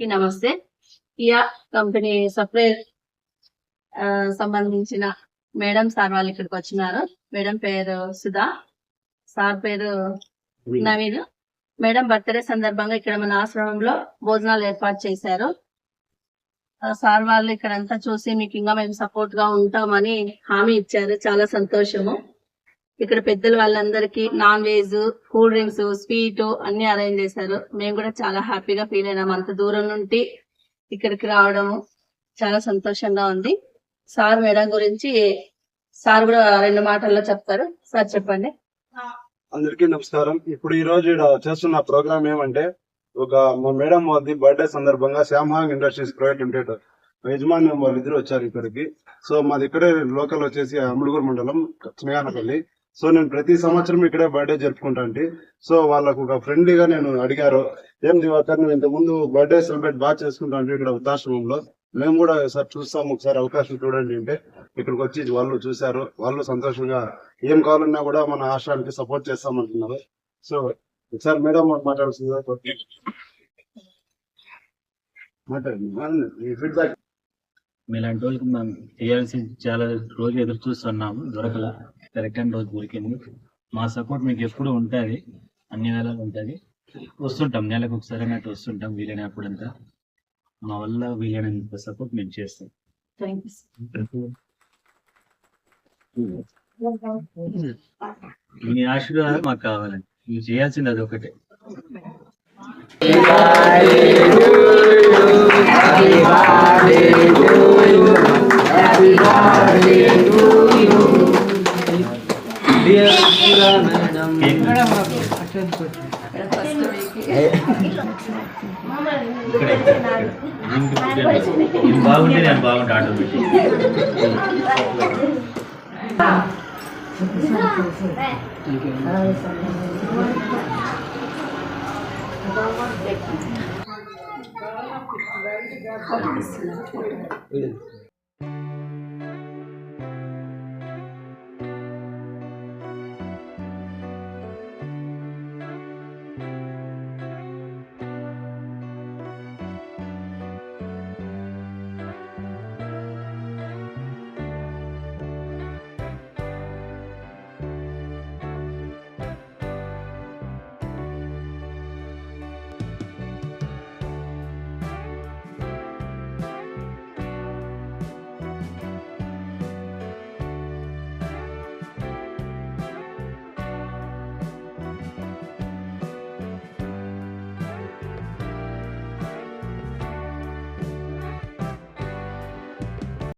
నమస్తే. Kia company supply ఆ, సంబంధించిన మేడం సార్ వాళ్ళు ఇక్కడికి వచ్చినారు. మేడం పేరు సుధా. సార్ పేరు నవీన్. మేడం బర్త్డే సందర్భంగా ఇక్కడ మన ఆశ్రమంలో భోజనాలు ఏర్పాటు చేశారు. సార్ వాళ్ళు ఇక్కడంతా చూసి మీకు ఇంకా మేము సపోర్ట్గా ఉంటామని హామీ ఇచ్చారు. చాలా సంతోషము. ఇక్కడ పెద్దల వాళ్ళందరికీ non veg cool drinks sweet అన్ని అరేంజ్ చేశారు. మేము కూడా చాలా హ్యాపీగా ఫీల్ అయినాం. అంత దూరం నుండి ఇక్కడికి రావడము చాలా సంతోషంగా ఉంది. సార్ మేడం గురించి సార్ కూడా రెండు మాటల్లో చెప్తారు. సార్ చెప్పండి. అందరికీ నమస్కారం. ఇప్పుడు ఈ రోజు చేస్తున్న ప్రోగ్రామ్ ఏమంటే ఒక మా మేడం వాళ్ళది బర్త్డే సందర్భంగా శ్యామ్హాంగ్ ఇండస్ట్రీస్ ప్రైవేట్ లిమిటెడ్ యజమాని వాళ్ళు ఇద్దరు వచ్చారు ఇక్కడికి. సో మాది ఇక్కడే లోకల్ వచ్చేసి అమలుగూరు మండలం స్నేహానపల్లి సో నేను ప్రతి సంవత్సరం ఇక్కడే బర్త్డే జరుపుకుంటాంటి సో వాళ్ళకు ఒక ఫ్రెండ్లీగా నేను అడిగారు ఏం దివాకర్ నువ్వు ఇంత ముందు బర్త్డే సెలబ్రేట్ బాగా చేసుకుంటాను ఇక్కడ వృద్ధాశ్రమంలో. మేము కూడా సార్ చూస్తాం ఒకసారి అవకాశం చూడండి అంటే. ఇక్కడికి వచ్చి వాళ్ళు చూశారు వాళ్ళు సంతోషంగా ఏం కావాలన్నా కూడా మన ఆశ్రమానికి సపోర్ట్ చేస్తామంటున్నారు సో ఒకసారి మేడం మాట్లాడుతుందా మాట్లాడండి ఫీడ్బ్యాక్ మీలాంటి వాళ్ళకి మనం చేయాల్సి చాలా రోజు ఎదురు చూస్తున్నాము దొరకల. కరెక్ట్ అయిన రోజు దొరికింది మా సపోర్ట్ మీకు ఎప్పుడు ఉంటుంది. అన్ని వేళలు ఉంటుంది. వస్తుంటాం. నెలకు ఒకసారి అన్నట్టు వస్తుంటాం వీలైనప్పుడంతా మా వల్ల వీలైనంత సపోర్ట్ మేము చేస్తాం. మీ ఆశీర్వాదాలు మాకు కావాలండి. మీరు చేయాల్సింది అది ఒకటే బాగుంటే నేను బాగుంటా ఆటోమేటిక్